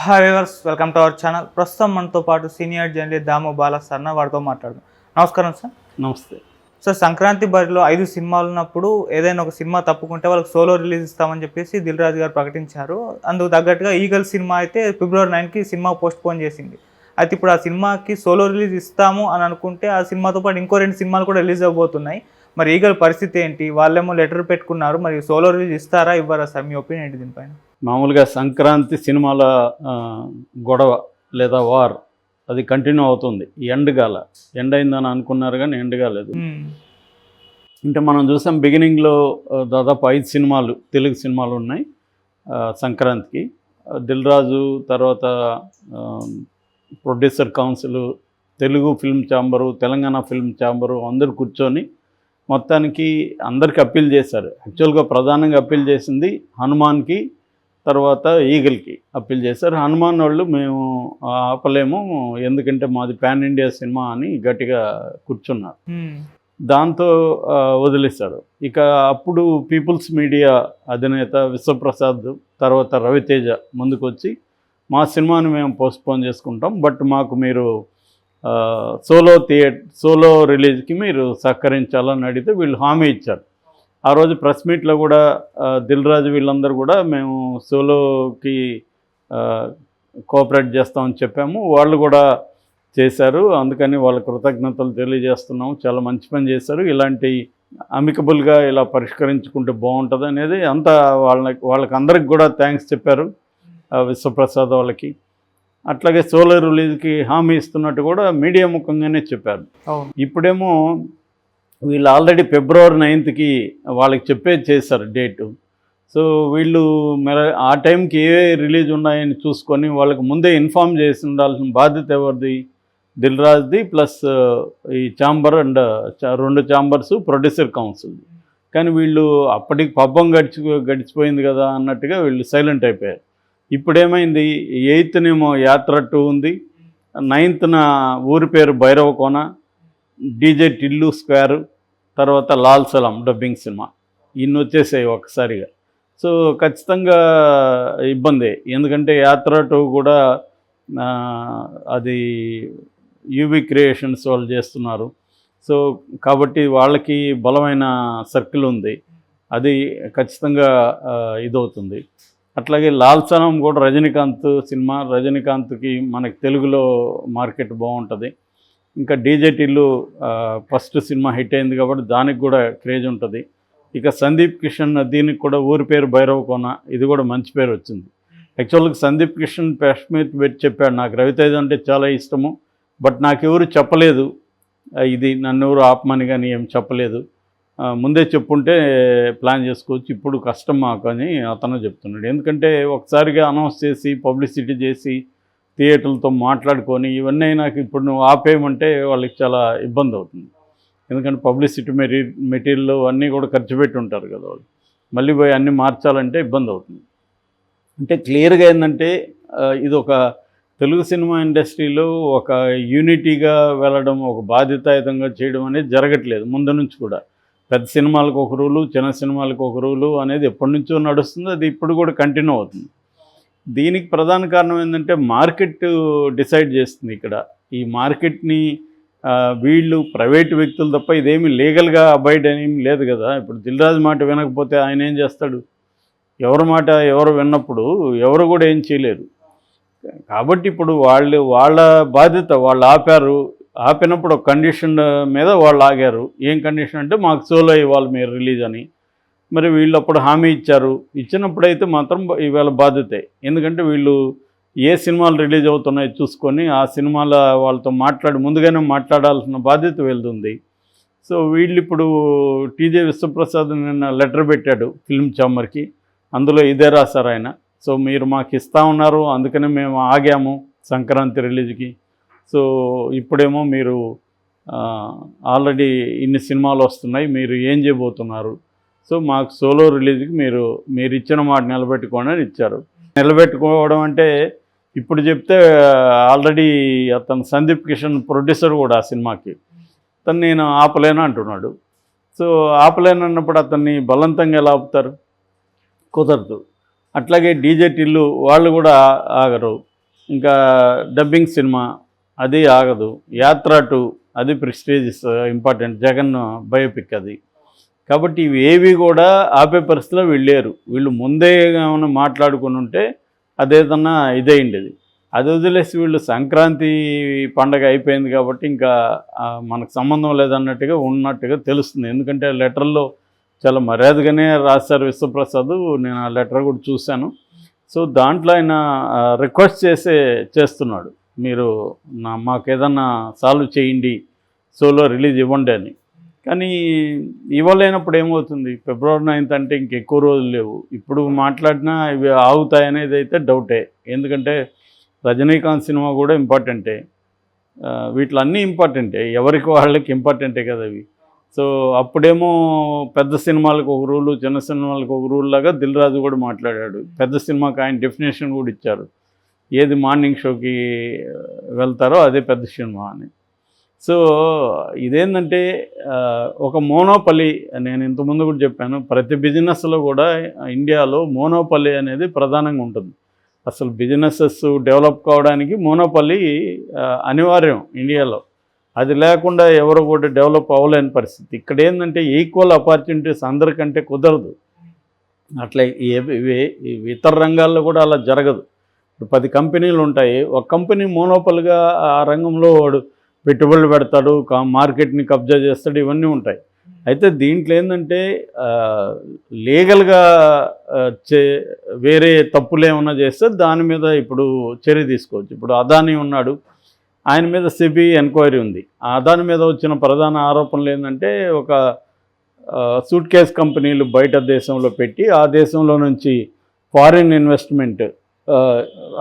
Hi welcome to our channel ప్రస్తుతం మనతో పాటు సీనియర్ జర్నలిస్ట్ దాము బాల సర్న వారితో మాట్లాడదాం. నమస్కారం సార్ నమస్తే. సార్ సంక్రాంతి బరిలో ఐదు సినిమాలు ఉన్నప్పుడు ఏదైనా ఒక సినిమా తప్పుకుంటే వాళ్ళకి సోలో రిలీజ్ ఇస్తామని చెప్పేసి దిల్ రాజు గారు ప్రకటించారు. అందుకు తగ్గట్టుగా ఈగల్ సినిమా అయితే ఫిబ్రవరి నైన్కి సినిమా పోస్ట్ పోన్ చేసింది. అయితే ఇప్పుడు ఆ సినిమాకి సోలో రిలీజ్ ఇస్తాము అని అనుకుంటే ఆ సినిమాతో పాటు ఇంకో రెండు సినిమాలు కూడా రిలీజ్ అవబోతున్నాయి మరి ఈగల్ పరిస్థితి ఏంటి? వాళ్ళేమో లెటర్ పెట్టుకున్నారు. మరి సోలో రిలీజ్ ఇస్తారా? ఇవ్వరా సార్ మీ ఒపీనియన్ ఏంటి దీనిపైన? మామూలుగా సంక్రాంతి సినిమాల గొడవ లేదా వార్ అది కంటిన్యూ అవుతుంది. ఎండ్ కాల ఎండ్ అయిందని అనుకున్నారు కానీ ఎండ్ కాలేదు. అంటే మనం చూసాం బిగినింగ్లో దాదాపు ఐదు సినిమాలు తెలుగు సినిమాలు ఉన్నాయి సంక్రాంతికి. దిల్ రాజు తర్వాత producer council Telugu film chamber Telangana film chamber అందరూ కూర్చొని మొత్తానికి అందరికి అప్పీల్ చేశారు. యాక్చువల్గా ప్రధానంగా అప్పీల్ చేసింది హనుమాన్కి తర్వాత ఈగల్కి అప్పీల్ చేశారు. హనుమాన్ వాళ్ళు మేము ఆపలేము. ఎందుకంటే మాది పాన్ ఇండియా సినిమా అని గట్టిగా కూర్చున్నారు. దాంతో వదిలేశాడు ఇక అప్పుడు పీపుల్స్ మీడియా అధినేత విశ్వప్రసాద్ తర్వాత రవితేజ ముందుకు వచ్చి మా సినిమాని మేము పోస్ట్పోన్ చేసుకుంటాం. బట్ మాకు మీరు సోలో థియేటర్ సోలో రిలీజ్కి మీరు సహకరించాలని అడిగితే వీళ్ళు హామీ ఇచ్చారు. ఆ రోజు ప్రెస్ మీట్లో కూడా దిల్ రాజు వీళ్ళందరూ కూడా మేము సోలోకి కోఆపరేట్ చేస్తామని చెప్పాము. వాళ్ళు కూడా చేశారు. అందుకని వాళ్ళ కృతజ్ఞతలు తెలియజేస్తున్నాము. చాలా మంచి పని చేశారు. ఇలాంటి అమికబుల్గా ఇలా పరిష్కరించుకుంటే బాగుంటుంది అనేది అంతా వాళ్ళకి వాళ్ళకి అందరికి కూడా థ్యాంక్స్ చెప్పారు విశ్వప్రసాద్ వాళ్ళకి. అట్లాగే సోలార్ రిలీజ్కి హామీ ఇస్తున్నట్టు కూడా మీడియా ముఖంగానే చెప్పారు. ఇప్పుడేమో వీళ్ళు ఆల్రెడీ ఫిబ్రవరి నైన్త్కి వాళ్ళకి చెప్పేది చేశారు డేటు. సో వీళ్ళు మరి ఆ టైంకి ఏ రిలీజ్ ఉన్నాయని చూసుకొని వాళ్ళకి ముందే ఇన్ఫామ్ చేసి ఉండాల్సిన బాధ్యత ఎవరిది? దిల్రాజ్ది ప్లస్ ఈ ఛాంబర్ అండ్ రెండు ఛాంబర్స్ ప్రొడ్యూసర్ కౌన్సిల్. కానీ వీళ్ళు అప్పటికి పబ్బం గడిచి గడిచిపోయింది కదా అన్నట్టుగా వీళ్ళు సైలెంట్ అయిపోయారు. ఇప్పుడేమైంది? ఎయిత్నేమో యాత్ర టూ ఉంది. నైన్త్న ఊరి పేరు భైరవకోన డీజే టిల్లు స్క్వేర్. తర్వాత లాల్ సలాం డబ్బింగ్ సినిమా. ఇన్ని వచ్చేసాయి ఒకసారిగా. సో ఖచ్చితంగా ఇబ్బంది. ఎందుకంటే యాత్ర టూ కూడా అది యూవి క్రియేషన్స్ వాళ్ళు చేస్తున్నారు. సో కాబట్టి వాళ్ళకి బలమైన సర్కిల్ ఉంది. అది ఖచ్చితంగా ఇదవుతుంది. అట్లాగే లాల్ కూడా రజనీకాంత్ సినిమా. రజనీకాంత్కి మనకి తెలుగులో మార్కెట్ బాగుంటుంది. ఇంకా డీజేటీలు ఫస్ట్ సినిమా హిట్ అయింది కాబట్టి దానికి కూడా క్రేజ్ ఉంటుంది. ఇక సందీప్ కిషన్ దీనికి కూడా ఊరి పేరు భైరవ్ కోన ఇది కూడా మంచి పేరు వచ్చింది. యాక్చువల్గా సందీప్ కిషన్ ప్రెస్ మీట్ పెట్టి చెప్పాడు. నాకు రవితేజ అంటే చాలా ఇష్టము. బట్ నాకు ఎవరు చెప్పలేదు. ఇది నన్ను ఎవరు ఆపమని కానీ ఏం చెప్పలేదు. ముందే చెప్పుంటే ప్లాన్ చేసుకోవచ్చు. ఇప్పుడు కష్టం మాకు అని అతను చెప్తున్నాడు. ఎందుకంటే ఒకసారిగా అనౌన్స్ చేసి పబ్లిసిటీ చేసి థియేటర్లతో మాట్లాడుకొని ఇవన్నీ నాకు ఇప్పుడు నువ్వు ఆపేయమంటే వాళ్ళకి చాలా ఇబ్బంది అవుతుంది. ఎందుకంటే పబ్లిసిటీ మెటీ మెటీరియల్ అన్నీ కూడా ఖర్చు పెట్టి ఉంటారు కదా వాళ్ళు. మళ్ళీ పోయి అన్నీ మార్చాలంటే ఇబ్బంది అవుతుంది. అంటే క్లియర్గా ఏంటంటే ఇది ఒక తెలుగు సినిమా ఇండస్ట్రీలో ఒక యూనిటీగా వెళ్ళడం ఒక బాధ్యతాయుతంగా చేయడం అనేది జరగట్లేదు ముందు నుంచి కూడా. పెద్ద సినిమాలకు ఒక రూలు చిన్న సినిమాలకు ఒక రూలు అనేది ఎప్పటి నుంచో నడుస్తుంది అది ఇప్పుడు కూడా కంటిన్యూ అవుతుంది. దీనికి ప్రధాన కారణం ఏంటంటే మార్కెట్ డిసైడ్ చేస్తుంది ఇక్కడ. ఈ మార్కెట్ని వీళ్ళు ప్రైవేట్ వ్యక్తులు తప్ప ఇదేమి లీగల్గా అబైడ్ అనేమి లేదు కదా. ఇప్పుడు దిల్రాజు మాట వినకపోతే ఆయన ఏం చేస్తాడు? ఎవరి మాట ఎవరు విన్నప్పుడు ఎవరు కూడా ఏం చేయలేరు. కాబట్టి ఇప్పుడు వాళ్ళు వాళ్ళ బాధ్యత వాళ్ళు ఆపారు. ఆపినప్పుడు ఒక కండిషన్ మీద వాళ్ళు ఆగారు. ఏం కండిషన్ అంటే మాకు సోలో ఇవ్వాలి మీరు రిలీజ్ అని. మరి వీళ్ళు అప్పుడు హామీ ఇచ్చారు. ఇచ్చినప్పుడైతే మాత్రం ఇవాళ బాధ్యతే. ఎందుకంటే వీళ్ళు ఏ సినిమాలు రిలీజ్ అవుతున్నాయో చూసుకొని ఆ సినిమాల వాళ్ళతో మాట్లాడి ముందుగానే మాట్లాడాల్సిన బాధ్యత వెళ్తుంది సో వీళ్ళు ఇప్పుడు టీజే విశ్వప్రసాద్ నిన్న లెటర్ పెట్టాడు ఫిల్మ్ చాంబర్కి. అందులో ఇదే రాశారు ఆయన. సో మీరు మాకు ఇస్తా ఉన్నారు అందుకనే మేము ఆగాము సంక్రాంతి రిలీజ్కి. సో ఇప్పుడేమో మీరు ఆల్రెడీ ఇన్ని సినిమాలు వస్తున్నాయి మీరు ఏం చేయబోతున్నారు? సో మాకు సోలో రిలీజ్కి మీరు మీరు ఇచ్చిన మాట నిలబెట్టుకోండి అని ఇచ్చారు. నిలబెట్టుకోవడం అంటే ఇప్పుడు చెప్తే ఆల్రెడీ అతను సందీప్ కిషన్ ప్రొడ్యూసర్ కూడా ఆ సినిమాకి. అతను నేను ఆపలేను అంటున్నాడు. సో ఆపలేను అన్నప్పుడు అతన్ని బలవంతంగా ఎలా ఆపుతారు? కుదరదు. అట్లాగే డీజే టిల్లు వాళ్ళు కూడా ఆగరు. ఇంకా డబ్బింగ్ సినిమా అది ఆగదు. యాత్ర టు అది ప్రెస్టేజిస్ ఇంపార్టెంట్. జగన్ బయోపిక్ అది. కాబట్టి ఇవి ఏవి కూడా ఆపే పరిస్థితిలో వీళ్ళు వీళ్ళు ముందే ఏమైనా మాట్లాడుకుని ఉంటే అదేదన్నా ఇదేయండి అది వదిలేసి వీళ్ళు సంక్రాంతి పండగ అయిపోయింది కాబట్టి ఇంకా మనకు సంబంధం లేదన్నట్టుగా ఉన్నట్టుగా తెలుస్తుంది. ఎందుకంటే లెటర్లో చాలా మర్యాదగానే రాశారు విశ్వప్రసాద్. నేను ఆ లెటర్ కూడా చూశాను. సో దాంట్లో ఆయన రిక్వెస్ట్ చేసే చేస్తున్నాడు. మీరు నా మాకు ఏదన్నా సాల్వ్ చేయండి సోలో రిలీజ్ ఇవ్వండి అని. కానీ ఇవ్వలేనప్పుడు ఏమవుతుంది? ఫిబ్రవరి నైన్త్ అంటే ఇంకెక్కువ రోజులు లేవు. ఇప్పుడు మాట్లాడినా ఇవి ఆగుతాయనేది అయితే డౌటే. ఎందుకంటే రజనీకాంత్ సినిమా కూడా ఇంపార్టెంటే. వీటిలన్నీ ఇంపార్టెంటే. ఎవరికి వాళ్ళకి ఇంపార్టెంటే కదా అవి. సో అప్పుడేమో పెద్ద సినిమాలకు ఒక రూలు చిన్న సినిమాలకు ఒక రూల్ లాగా దిల్ రాజు కూడా మాట్లాడాడు. పెద్ద సినిమాకి ఆయన డెఫినేషన్ కూడా ఇచ్చారు. ఏది మార్నింగ్ షోకి వెళ్తారో అదే పెద్ద సినిమా అని. సో ఇదేంటంటే ఒక మోనోపలి నేను ఇంతకుముందు కూడా చెప్పాను ప్రతి బిజినెస్లో కూడా ఇండియాలో మోనోపల్లి అనేది ప్రధానంగా ఉంటుంది. అసలు బిజినెసెస్ డెవలప్ కావడానికి మోనోపల్లి అనివార్యం ఇండియాలో. అది లేకుండా ఎవరు కూడా డెవలప్ అవ్వలేని పరిస్థితి. ఇక్కడ ఏంటంటే ఈక్వల్ ఆపర్చునిటీస్ అందరికంటే కుదరదు. అట్లా ఇతర రంగాల్లో కూడా అలా జరగదు. ఇప్పుడు పది కంపెనీలు ఉంటాయి. ఒక కంపెనీ మోనోపల్గా ఆ రంగంలో వాడు పెట్టుబడులు పెడతాడు కా- మార్కెట్ని కబ్జా చేస్తాడు ఇవన్నీ ఉంటాయి. అయితే దీంట్లో ఏంటంటే లీగల్గా చే వేరే తప్పులు ఏమన్నా చేస్తే దాని మీద ఇప్పుడు చర్య తీసుకోవచ్చు. ఇప్పుడు అదాని ఉన్నాడు ఆయన మీద సిబి ఎంక్వైరీ ఉంది. ఆ అదాని మీద వచ్చిన ప్రధాన ఆరోపణలు ఏంటంటే ఒక సూట్ కేస్ కంపెనీలు బయట దేశంలో పెట్టి ఆ దేశంలో నుంచి ఫారిన్ ఇన్వెస్ట్మెంట్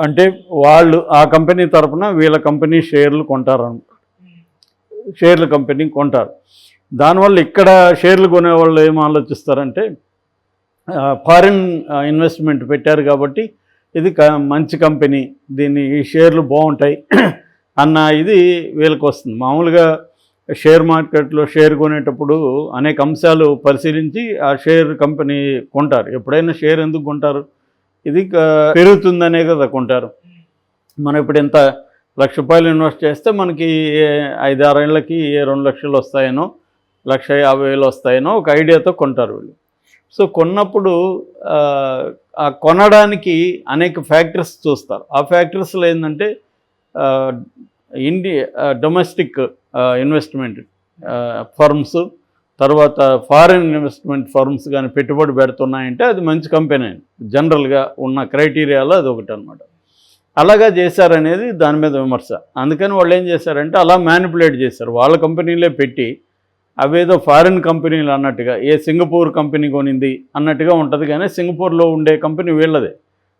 అంటే వాళ్ళు ఆ కంపెనీ తరపున వీళ్ళ కంపెనీ షేర్లు కొంటారు షేర్ల కంపెనీ కొంటారు. దానివల్ల ఇక్కడ షేర్లు కొనేవాళ్ళు ఏం ఆలోచిస్తారంటే ఫారిన్ ఇన్వెస్ట్మెంట్ పెట్టారు కాబట్టి ఇది క- మంచి కంపెనీ. దీన్ని ఈ షేర్లు బాగుంటాయి. అన్న ఇది వీళ్ళకి వస్తుంది. మామూలుగా షేర్ మార్కెట్లో షేర్ కొనేటప్పుడు అనేక అంశాలు పరిశీలించి ఆ షేర్ కంపెనీ కొంటారు. ఎప్పుడైనా షేర్ ఎందుకు కొంటారు? ఇది పెరుగుతుందనే కదా కొంటారు. మనం ఇప్పుడు ఎంత లక్ష రూపాయలు ఇన్వెస్ట్ చేస్తే మనకి ఏ- ఐదు ఆరు ఏళ్ళకి ఏ రెండు లక్షలు వస్తాయనో లక్ష యాభై వేలు వస్తాయనో ఒక ఐడియాతో కొంటారు వీళ్ళు. సో కొన్నప్పుడు ఆ, కొనడానికి అనేక ఫ్యాక్టరీస్ చూస్తారు. ఆ ఫ్యాక్టరీస్లో ఏంటంటే ఇండి డొమెస్టిక్ ఇన్వెస్ట్మెంట్ ఫర్మ్స్ తర్వాత ఫారిన్ ఇన్వెస్ట్మెంట్ ఫర్మ్స్ కానీ పెట్టుబడి పెడుతున్నాయంటే అది మంచి కంపెనీ. జనరల్గా ఉన్న క్రైటీరియాలో అది ఒకటి అనమాట అలాగా చేశారనేది దాని మీద విమర్శ. అందుకని వాళ్ళు ఏం చేశారంటే అలా మ్యానిపులేట్ చేశారు. వాళ్ళ కంపెనీలే పెట్టి అవేదో ఫారిన్ కంపెనీలు అన్నట్టుగా ఏ సింగపూర్ కంపెనీ కొనింది అన్నట్టుగా ఉంటుంది కానీ సింగపూర్లో ఉండే కంపెనీ వీళ్ళదే.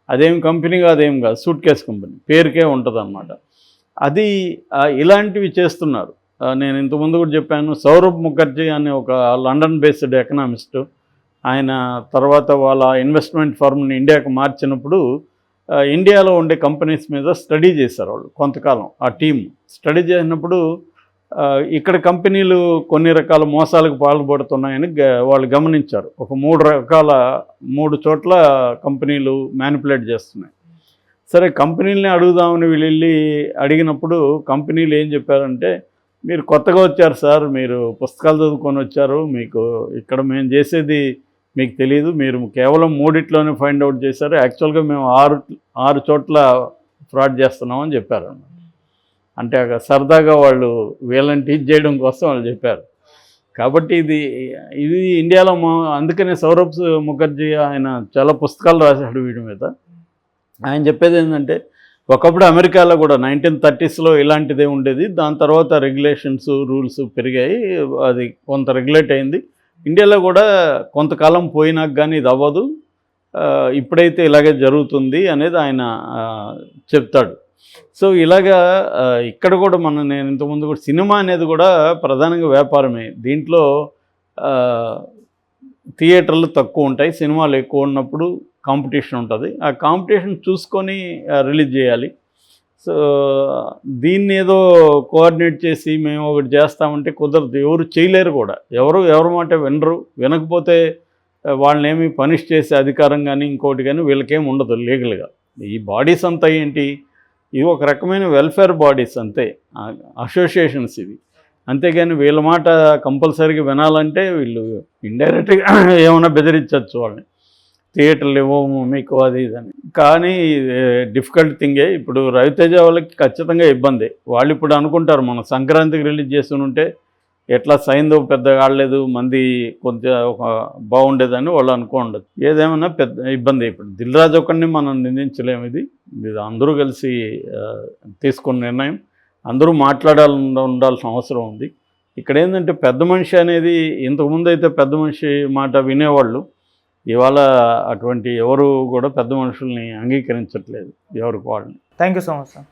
అదేం కంపెనీ కాదు ఏం కాదు సూట్ కేస్ కంపెనీ పేరుకే ఉంటుంది అనమాట అది ఇలాంటివి చేస్తున్నారు. నేను ఇంతకుముందు కూడా చెప్పాను సౌరభ్ ముఖర్జీ అనే ఒక లండన్ బేస్డ్ ఎకనామిస్ట్ ఆయన తర్వాత వాళ్ళ ఇన్వెస్ట్మెంట్ ఫర్మ్ని ఇండియాకు మార్చినప్పుడు ఇండియాలో ఉండే కంపెనీస్ మీద స్టడీ చేశారు వాళ్ళు కొంతకాలం ఆ టీం స్టడీ చేసినప్పుడు ఇక్కడ కంపెనీలు కొన్ని రకాల మోసాలకు పాల్పడుతున్నాయని వాళ్ళు గమనించారు. ఒక మూడు రకాల మూడు చోట్ల కంపెనీలు మ్యానిపులేట్ చేస్తున్నాయి. సరే కంపెనీలని అడుగుదామని వీళ్ళు వెళ్ళి అడిగినప్పుడు కంపెనీలు ఏం చెప్పారంటే మీరు కొత్తగా వచ్చారు సార్ మీరు పుస్తకాలు చదువుకొని వచ్చారు మీకు ఇక్కడ మేము చేసేది మీకు తెలియదు మీరు కేవలం మూడిట్లోనే ఫైండ్ అవుట్ చేశారు. యాక్చువల్గా మేము ఆరు ఆరు చోట్ల ఫ్రాడ్ చేస్తున్నామని చెప్పారు అంటే అక్కడ సరదాగా వాళ్ళు వీళ్ళని టీచ్ చేయడం కోసం వాళ్ళు చెప్పారు. కాబట్టి ఇది ఇది ఇండియాలో మా అందుకనే సౌరభ్ ముఖర్జీ ఆయన చాలా పుస్తకాలు రాశాడు వీటి మీద. ఆయన చెప్పేది ఏంటంటే ఒకప్పుడు అమెరికాలో కూడా నైన్టీన్ థర్టీస్లో ఇలాంటిదే ఉండేది. దాని తర్వాత రెగ్యులేషన్స్ రూల్స్ పెరిగాయి. అది కొంత రెగ్యులేట్ అయింది. ఇండియాలో కూడా కొంతకాలం పోయినాక కానీ ఇది అవ్వదు. ఇప్పుడైతే ఇలాగే జరుగుతుంది అనేది ఆయన చెప్తాడు. సో ఇలాగా ఇక్కడ కూడా మనం నేను ఇంతకుముందు కూడా సినిమా అనేది కూడా ప్రధానంగా వ్యాపారమే. దీంట్లో థియేటర్లు తక్కువ ఉంటాయి సినిమాలు ఎక్కువ ఉన్నప్పుడు కాంపిటీషన్ ఉంటుంది. ఆ కాంపిటీషన్ చూసుకొని రిలీజ్ చేయాలి. సో దీన్ని ఏదో కోఆర్డినేట్ చేసి మేము ఒకటి చేస్తామంటే కుదరదు. ఎవరు చేయలేరు కూడా. ఎవరు ఎవరి మాట వినరు. వినకపోతే వాళ్ళని ఏమి పనిష్ చేసే అధికారం కానీ ఇంకోటి కానీ వీళ్ళకేం ఉండదు లీగల్గా. ఈ బాడీస్ అంతా ఏంటి? ఇవి ఒక రకమైన వెల్ఫేర్ బాడీస్ అంతే. అసోసియేషన్స్ ఇవి. అంతేగాని వీళ్ళ మాట కంపల్సరీగా వినాలంటే వీళ్ళు ఇండైరెక్ట్గా ఏమైనా బెదిరించవచ్చు వాళ్ళని. థియేటర్లు ఇవ్వము మీకు అది ఇది అని కానీ డిఫికల్ట్ థింగే ఇప్పుడు రవితేజ వాళ్ళకి ఖచ్చితంగా ఇబ్బంది. వాళ్ళు ఇప్పుడు అనుకుంటారు మనం సంక్రాంతికి రిలీజ్ చేస్తుంటే ఉంటే ఎట్లా సైందో పెద్దగా ఆడలేదు మంది కొంచెం ఒక బాగుండేదని వాళ్ళు అనుకోండదు ఏదేమన్నా పెద్ద ఇబ్బంది. ఇప్పుడు దిల్ రాజు ఒకరిని మనం నిందించలేము ఇది. ఇది అందరూ కలిసి తీసుకున్న నిర్ణయం. అందరూ మాట్లాడాలి ఉండాల్సిన అవసరం ఉంది. ఇక్కడ ఏంటంటే పెద్ద మనిషి అనేది ఇంతకుముందు అయితే పెద్ద మనిషి మాట వినేవాళ్ళు. ఇవాళ అటువంటి ఎవరు కూడా పెద్ద మనుషుల్ని అంగీకరించట్లేదు ఎవరికి వాళ్ళని. Thank you so much sir